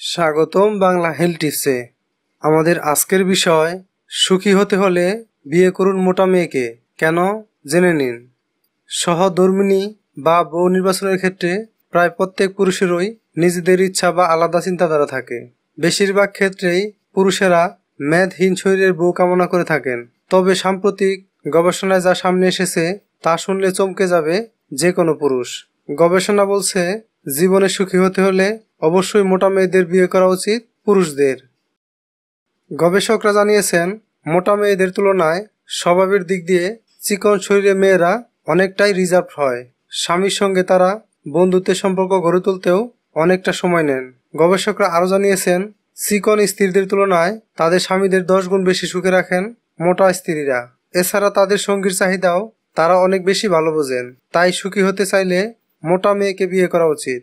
স্বাগতম বাংলা হেলথ টিপসে। আমাদের আজকের বিষয়, সুখী হতে হলে বিয়ে করুন মোটা মেয়েকে, কেন? জেনে নিন। সহধর্মিনী বা বউ নির্বাচনের ক্ষেত্রে প্রায় প্রত্যেক পুরুষেরই নিজেদের ইচ্ছা বা আলাদা চিন্তাধারা থাকে। বেশিরভাগ ক্ষেত্রেই পুরুষেরা মেদহীন শরীরের বউ কামনা করে থাকেন। তবে সাম্প্রতিক গবেষণায় যা সামনে এসেছে, তা শুনলে চমকে যাবে যে কোনো পুরুষ। গবেষণা বলছে, জীবনে সুখী হতে হলে অবশ্যই মোটা মেয়েদের বিয়ে করা উচিত পুরুষদের। গবেষকরা জানিয়েছেন, মোটা মেয়েদের তুলনায় স্বভাবের দিক দিয়ে চিকন শরীরে মেয়েরা অনেকটাই রিজার্ভ হয়। স্বামীর সঙ্গে তারা বন্ধুত্বের সম্পর্ক গড়ে তুলতেও অনেকটা সময় নেন। গবেষকরা আরও জানিয়েছেন, চিকন স্ত্রীদের তুলনায় তাদের স্বামীদের দশ গুণ বেশি সুখে রাখেন মোটা স্ত্রীরা। এছাড়া তাদের সঙ্গীর চাহিদাও তারা অনেক বেশি ভালো বোঝেন। তাই সুখী হতে চাইলে মোটা মেয়েকে বিয়ে করা উচিত।